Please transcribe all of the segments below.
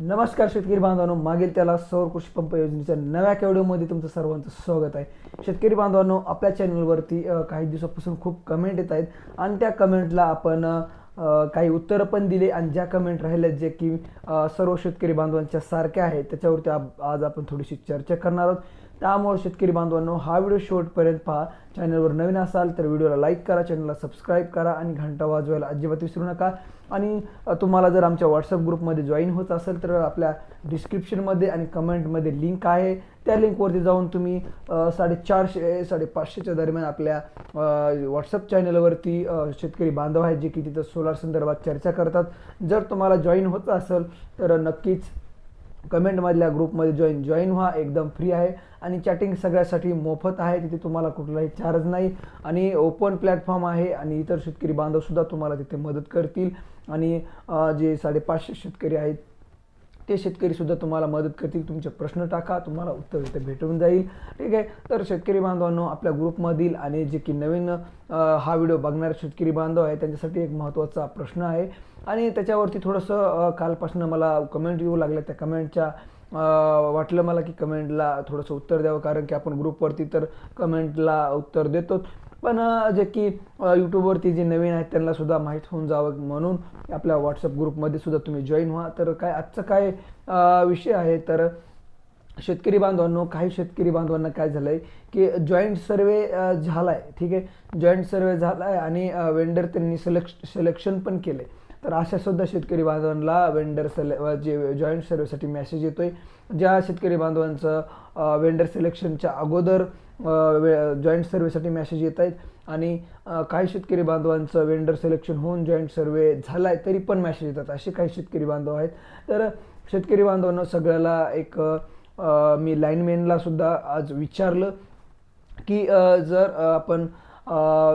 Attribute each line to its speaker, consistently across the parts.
Speaker 1: नमस्कार शेतकरी बांधवांनो मागील त्याला सौर कृषी पंप योजनेच्या नव्या व्हिडिओमध्ये तुमचं सर्वांचं स्वागत आहे. शेतकरी बांधवांनो आपल्या चॅनलवरती काही दिवसापासून खूप कमेंट येत आहेत आणि त्या कमेंटला आपण काही उत्तरं पण दिले आणि ज्या कमेंट राहिल्या जे की सर्व शेतकरी बांधवांच्या सारख्या आहेत त्याच्यावरती आज आपण थोडीशी चर्चा करणार आहोत. त्यामुळे शेतकरी बांधवांनो हा व्हिडिओ शेवटपर्यंत पहा. चॅनलवर नवीन असाल तर व्हिडिओला लाईक करा चॅनलला सबस्क्राईब करा आणि घंटा वाजवायला अजिबात विसरू नका. आणि तुम्हाला जर आमच्या व्हॉट्सअप ग्रुपमध्ये जॉईन होत असेल तर आपल्या डिस्क्रिप्शनमध्ये आणि कमेंटमध्ये लिंक आहे. त्या लिंकवरती जाऊन तुम्ही साडेचारशे साडेपाचशेच्या दरम्यान आपल्या व्हॉट्सअप चॅनलवरती शेतकरी बांधव आहेत जे की तिथं सोलार संदर्भात चर्चा करतात. जर तुम्हाला जॉईन होत असेल तर नक्कीच कमेंटमधल्या ग्रुपमध्ये जॉईन जॉईन व्हा एकदम फ्री आहे. आणि चॅटिंग सगळ्यासाठी मोफत आहे तिथे तुम्हाला कुठलाही चार्ज नाही. आणि ओपन प्लॅटफॉर्म आहे आणि इतर शेतकरी बांधवसुद्धा तुम्हाला तिथे मदत करतील. आणि जे साडेपाचशे शेतकरी आहेत ते शेतकरी सुद्धा तुम्हाला मदत करतील. तुमचे प्रश्न टाका तुम्हाला उत्तर इथे भेटून जाईल. ठीक आहे? तर शेतकरी बांधवांनो आपल्या ग्रुपमधील आणि जे की नवीन हा व्हिडिओ बघणारे शेतकरी बांधव आहे त्यांच्यासाठी एक महत्त्वाचा प्रश्न आहे. आणि त्याच्यावरती थोडंसं कालपासून मला कमेंट येऊ लागल्या. त्या कमेंटच्या वाटलं मला की कमेंटला थोडंसं उत्तर द्यावं. कारण की आपण ग्रुपवरती तर कमेंटला उत्तर देतोच. पण जे की यूट्यूबवरती जे नवीन आहेत त्यांना सुद्धा माहीत होऊन जावं म्हणून आपल्या व्हॉट्सअप ग्रुपमध्ये सुद्धा तुम्ही जॉईन व्हा. तर काय आजचं काय विषय आहे? तर शेतकरी बांधवांनो काही शेतकरी बांधवांना काय झालं आहे की जॉईंट सर्वे झाला आहे ठीक आहे? जॉईंट सर्वे झाला आहे आणि वेंडर त्यांनी सिलेक्श सिलेक्शन पण केलं आहे तर अशा सुद्धा शेतकरी बांधवांना वेंडर सिले जे जॉईंट सर्वेसाठी मेसेज आहे ज्या शेतकरी बांधवांचं वेंडर सिलेक्शनच्या अगोदर जॉईंट सर्वेसाठी मेसेज येत आहेत. आणि काही शेतकरी बांधवांचं वेंडर सिलेक्शन होऊन जॉईंट सर्वे झाला आहे तरी पण मेसेज येतात. असे काही शेतकरी बांधव आहेत. तर शेतकरी बांधवांना सगळ्याला एक मी लाईनमॅनला सुद्धा आज विचारलं की जर आपण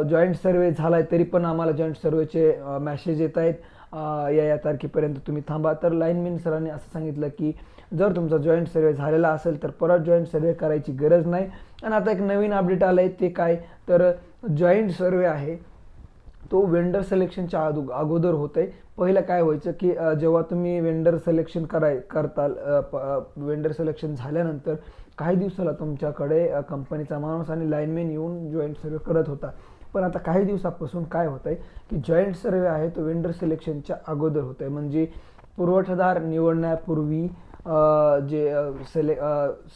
Speaker 1: जॉईंट सर्वे झाला आहे तरी पण आम्हाला जॉईंट सर्वेचे मॅसेज येत आहेत. या या तारखेपर्यंत तुम्ही थांबा. तर लाईनमॅन सरांनी असं सांगितलं की जर तुमचा जॉईंट सर्वे झालेला असेल तर परत जॉईंट सर्वे करायची गरज नाही. आणि आता एक नवीन अपडेट आलं आहे ते काय? तर जॉईंट सर्वे आहे. तो वेंडर सिलेक्शनच्या अगो अगोदर होत आहे पहिलं काय व्हायचं की जेव्हा तुम्ही वेंडर सिलेक्शन कराय करताल वेंडर सिलेक्शन झाल्यानंतर काही दिवसाला तुमच्याकडे कंपनीचा माणूस आणि लाईनमॅन येऊन जॉईंट सर्वे करत होता. पण आता काही दिवसापासून काय होत आहे की जॉईंट सर्वे आहे तो वेंडर सिलेक्शनच्या अगोदर होत आहे म्हणजे पुरवठादार निवडण्यापूर्वी जे सिले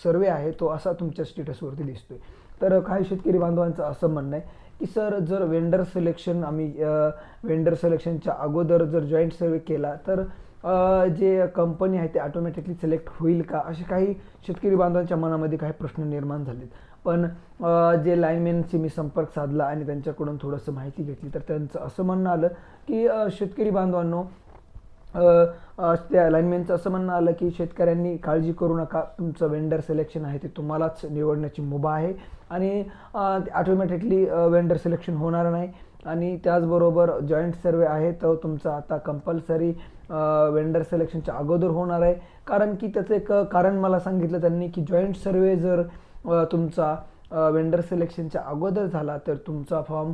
Speaker 1: सर्वे आहे तो असा तुमच्या स्टेटसवरती दिसतोय. तर काही शेतकरी बांधवांचं असं म्हणणं आहे की सर जर वेंडर सिलेक्शन आम्ही वेंडर सिलेक्शनच्या अगोदर जर जॉईंट सर्वे केला तर जे कंपनी आहे ते ऑटोमॅटिकली सिलेक्ट होईल का? असे काही शेतकरी बांधवांच्या मनामध्ये काही प्रश्न निर्माण झालेत. पण जे लाईनमॅनशी मी संपर्क साधला आणि त्यांच्याकडून थोडंसं माहिती घेतली तर त्यांचं असं म्हणणं आलं की शेतकरी बांधवांनो त्या लाईनमॅनचं असं म्हणणं आलं की शेतकऱ्यांनी काळजी करू नका तुमचं वेंडर सिलेक्शन आहे ते तुम्हालाच निवडण्याची मुभा आहे आणि ऑटोमॅटिकली वेंडर सिलेक्शन होणार नाही आणि त्याचबरोबर जॉईंट सर्वे आहे तो तुमचा आता कंपल्सरी वेंडर सिलेक्शनच्या अगोदर होणार आहे. कारण की त्याचं एक कारण मला सांगितलं त्यांनी की जॉईंट सर्वे जर तुमचा वेंडर सिलेक्शनच्या अगोदर झाला तर तुमचा फॉर्म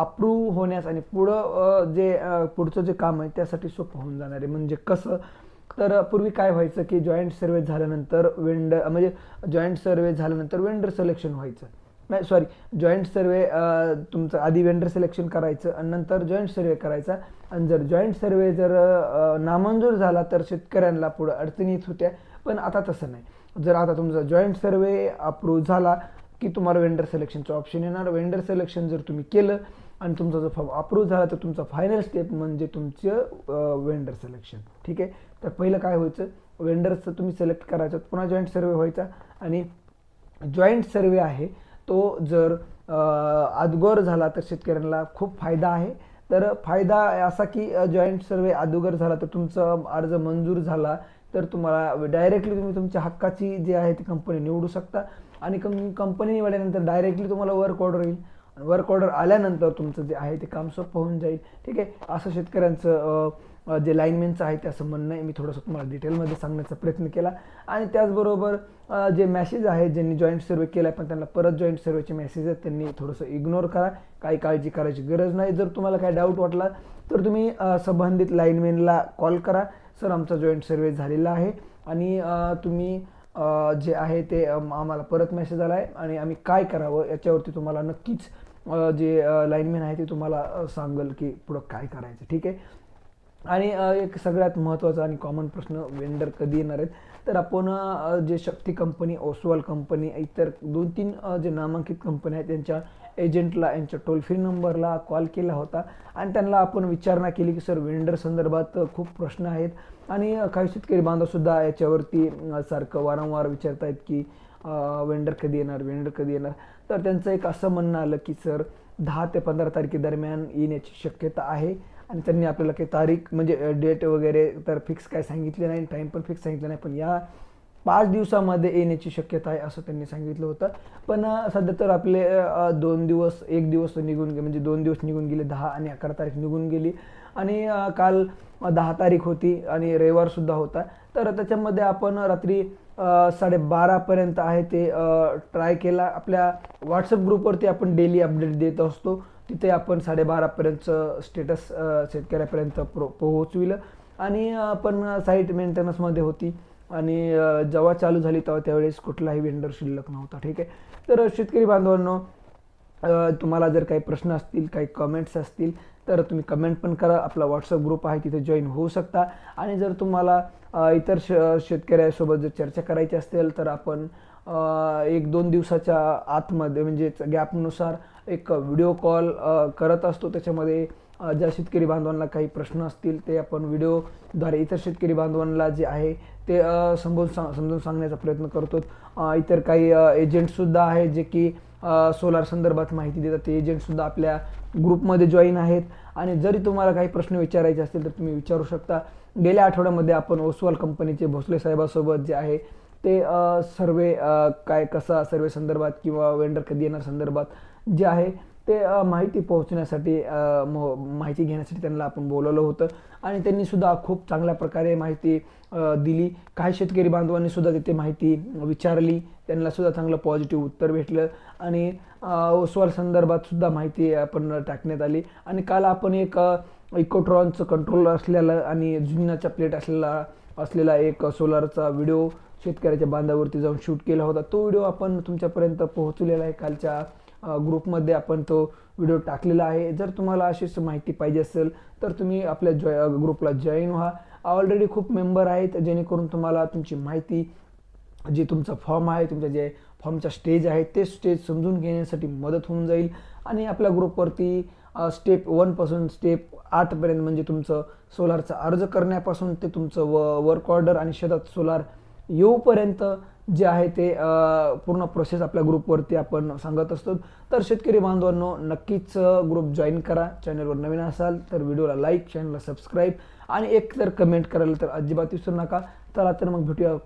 Speaker 1: अप्रूव्ह होण्यास आणि पुढं जे पुढचं जे काम आहे त्यासाठी सोपं होऊन जाणार आहे. म्हणजे कसं? तर पूर्वी काय व्हायचं की जॉईंट सर्वे झाल्यानंतर वेंडर म्हणजे जॉईंट सर्वे झाल्यानंतर वेंडर सिलेक्शन व्हायचं. नाही सॉरी जॉईंट सर्वे तुमचं आधी वेंडर सिलेक्शन करायचं आणि नंतर जॉईंट सर्वे करायचा. आणि जर जॉईंट सर्वे जर नामंजूर झाला तर शेतकऱ्यांना पुढं अडचणी येत होत्या. पण आता तसं नाही. जर आता तुमचा जॉईंट सर्वे अप्रूव्ह झाला की तुम्हाला वेंडर सिलेक्शनचं ऑप्शन येणार. वेंडर सिलेक्शन जर तुम्ही केलं आणि तुमचा जर फॉर्म अप्रूव्ह झाला तर तुमचा फायनल स्टेप म्हणजे तुमचं वेंडर सिलेक्शन ठीक आहे? तर पहिलं काय व्हायचं? वेंडर्सचं तुम्ही सिलेक्ट करायचं पुन्हा जॉईंट सर्वे व्हायचा. आणि जॉईंट सर्वे आहे तो जर अदगोर झाला तर शेतकऱ्यांना खूप फायदा आहे. तर फायदा असा की जॉईंट सर्वे अदोगर झाला तर तुमचा अर्ज मंजूर झाला तर तुम्हाला डायरेक्टली तुम्ही तुमच्या हक्काची जी आहे ती कंपनी निवडू शकता. आणि कं कंपनी निवडल्यानंतर डायरेक्टली तुम्हाला वर्क ऑर्डर येईल. वर्क ऑर्डर आल्यानंतर तुमचं जे आहे ते काम सोपं होऊन जाईल. ठीक आहे? असं शेतकऱ्यांचं जे लाईनमेनचं आहे ते असं म्हणणं आहे. मी थोडंसं तुम्हाला डिटेलमध्ये सांगण्याचा प्रयत्न केला. आणि त्याचबरोबर जे मॅसेज आहे ज्यांनी जॉईंट सर्वे केला आहे पण त्यांना परत जॉईंट सर्वेचे मेसेज आहेत त्यांनी थोडंसं इग्नोर करा. काही काळजी करायची गरज नाही. जर तुम्हाला काही डाऊट वाटला तर तुम्ही संबंधित लाईनमेनला कॉल करा. सर आमचा जॉईंट सर्वे झालेला आहे. आणि तुम्ही जे आहे ते आम्हाला परत मेसेज आला आहे आणि आम्ही काय करावं याच्यावरती तुम्हाला नक्कीच जे लाईनमॅन आहे ते तुम्हाला सांगेल की पुढं काय करायचं ठीक आहे? आणि एक सगळ्यात महत्त्वाचा आणि कॉमन प्रश्न वेंडर कधी येणार आहेत? तर आपण जे शक्ती कंपनी ओसवाल कंपनी इतर दोन तीन जे नामांकित कंपन्या आहेत त्यांच्या एजंटला यांच्या टोल फ्री नंबरला कॉल केला होता. आणि त्यांना आपण विचारणा केली की सर वेंडर संदर्भात खूप प्रश्न आहेत. आणि काही शेतकरी बांधवसुद्धा याच्यावरती सारखं वारंवार विचारत आहेत की वेंडर कधी येणार वेंडर कधी येणार? तर त्यांचं एक असं म्हणणं आलं की सर दहा ते पंधरा तारखेदरम्यान येण्याची शक्यता आहे आणि त्यांनी आपल्याला काही तारीख म्हणजे डेट वगैरे तर फिक्स काय सांगितले नाही टाईम पण फिक्स सांगितलं नाही पण या पाच दिवसामध्ये येण्याची शक्यता आहे असं त्यांनी सांगितलं होतं. पण सध्या तर आपले दोन दिवस एक दिवस निघून गे म्हणजे दोन दिवस निघून गेले दहा आणि अकरा तारीख निघून गेली. आणि काल दहा तारीख होती आणि रविवारसुद्धा होता. तर त्याच्यामध्ये आपण रात्री साडेबारापर्यंत आहे ते ट्राय केला. आपल्या व्हॉट्सअप ग्रुपवरती आपण डेली अपडेट देत असतो. तिथे आपण साडेबारापर्यंतचं स्टेटस शेतकऱ्यापर्यंत प्रो पोहोचविलं. आणि आपण साईट मेंटेनन्समध्ये होती. आणि जेव्हा चालू झाली तेव्हा त्यावेळेस कुठलाही वेंडर शिल्लक नव्हता. ठीक आहे? तर शेतकरी बांधवांनो तुम्हाला जर काही प्रश्न असतील काही कमेंट्स असतील तर तुम्ही कमेंट पण करा. आपला व्हॉट्सअप ग्रुप आहे तिथे जॉईन होऊ शकता. आणि जर तुम्हाला इतर श शेतकऱ्यासोबत जर चर्चा करायची असेल तर आपण एक दोन दिवसाच्या आतमध्ये म्हणजेच गॅपनुसार एक व्हिडिओ कॉल करत असतो. त्याच्यामध्ये ज्या शेतकरी बांधवांना काही प्रश्न असतील ते आपण व्हिडिओद्वारे इतर शेतकरी बांधवांना जे आहे ते समजून सांग समजून सांगण्याचा प्रयत्न करतो. इतर काही एजंटसुद्धा आहेत जे की सोलार संदर्भात माहिती देतात. ते एजंटसुद्धा आपल्या ग्रुपमध्ये जॉईन आहेत. आणि जरी तुम्हाला काही प्रश्न विचारायचे असतील तर तुम्ही विचारू शकता. गेल्या आठवड्यामध्ये आपण ओसवाल कंपनीचे भोसले साहेबासोबत जे आहे ते सर्वे काय कसा सर्वे संदर्भात किंवा वेंडर कधी येणार संदर्भात जे आहे ते माहिती पोहोचण्यासाठी म- माहिती घेण्यासाठी त्यांना आपण बोलवलं होतं. आणि त्यांनी सुद्धा खूप चांगल्या प्रकारे माहिती दिली. काही शेतकरी बांधवांनी सुद्धा तिथे माहिती विचारली. त्यांना सुद्धा चांगलं पॉझिटिव्ह उत्तर भेटलं. आणि ओसवाल संदर्भात सुद्धा माहिती आपण टाकण्यात आली. आणि काल आपण एक इकोट्रॉनचं कंट्रोल असलेलं आणि जुन्याचा प्लेट असलेला असलेला एक सोलारचा व्हिडिओ शेतकऱ्याच्या बांधावरती जाऊन शूट केला होता. तो व्हिडिओ आपण तुमच्यापर्यंत पोहोचलेला आहे कालच्या ग्रुपमध्ये आपण तो व्हिडिओ टाकलेला आहे. जर तुम्हाला अशीच माहिती पाहिजे असेल तर तुम्ही आपल्या जॉय ग्रुपला जॉईन व्हा. ऑलरेडी खूप मेंबर आहेत जेणेकरून तुम्हाला तुमची माहिती जे तुमचा फॉर्म आहे तुमच्या जे फॉर्मचा स्टेज आहे ते स्टेज समजून घेण्यासाठी मदत होऊन जाईल. आणि आपल्या ग्रुपवरती स्टेप वनपासून स्टेप आठपर्यंत म्हणजे तुमचं सोलारचा अर्ज करण्यापासून ते तुमचं व वर्क ऑर्डर आणि शेतात सोलार येऊपर्यंत जे आहे ते पूर्ण प्रोसेस आपल्या ग्रुपवरती आपण सांगत असतो. तर शेतकरी बांधवांनो नक्कीच ग्रुप जॉईन करा. चॅनलवर नवीन असाल तर व्हिडिओला लाईक चॅनलला सबस्क्राईब आणि एक तर कमेंट करायला तर अजिबात विसरू नका. चला तर मग भेटूया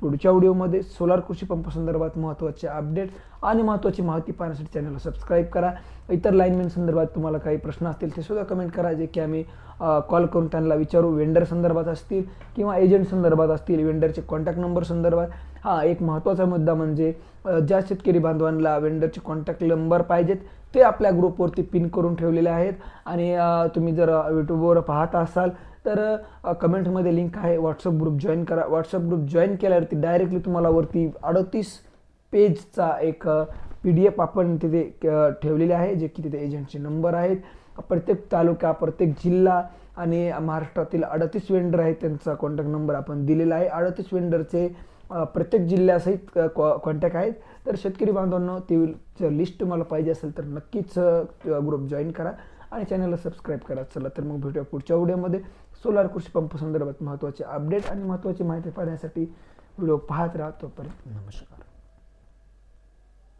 Speaker 1: पुढच्या व्हिडिओमध्ये सोलार कृषी पंप संदर्भात महत्त्वाचे अपडेट आणि महत्त्वाची माहिती पाहण्यासाठी चॅनलला सबस्क्राईब करा. इतर लाईनमॅन संदर्भात तुम्हाला काही प्रश्न असतील ते सुद्धा कमेंट करा जे की आम्ही कॉल करून त्यांना विचारू. वेंडर संदर्भात असतील किंवा एजंट संदर्भात असतील वेंडरचे कॉन्टॅक्ट नंबर संदर्भात. हा एक महत्त्वाचा मुद्दा म्हणजे ज्या शेतकरी बांधवांना वेंडरचे कॉन्टॅक्ट नंबर पाहिजेत ते आपल्या ग्रुपवरती पिन करून ठेवलेले आहेत. आणि तुम्ही जर यूट्यूबवर पाहत असाल तर कमेंटमध्ये लिंक आहे. व्हॉट्सअप ग्रुप जॉईन करा. व्हॉट्सअप ग्रुप जॉईन केल्यावरती डायरेक्टली तुम्हाला वरती अडतीस पेजचा एक पी डी एफ आपण तिथे ठेवलेले आहे जे की तिथे एजंटचे नंबर आहेत. प्रत्येक तालुका प्रत्येक जिल्हा आणि महाराष्ट्रातील अडतीस वेंडर आहेत त्यांचा कॉन्टॅक्ट नंबर आपण दिलेला आहे. अडतीस वेंडरचे प्रत्येक जिल्ह्यासहित कॉ कॉन्टॅक्ट आहेत. तर शेतकरी बांधवांनो ती लिस्ट तुम्हाला पाहिजे असेल तर नक्कीच ग्रुप जॉईन करा आणि चॅनलला सबस्क्राईब करा. चला तर मग भेटूया पुढच्या व्हिडिओमध्ये सोलार कृषी पंप संदर्भात महत्त्वाचे अपडेट आणि महत्त्वाची माहिती पाहण्यासाठी व्हिडिओ पाहत राहा तोपर्यंत नमस्कार.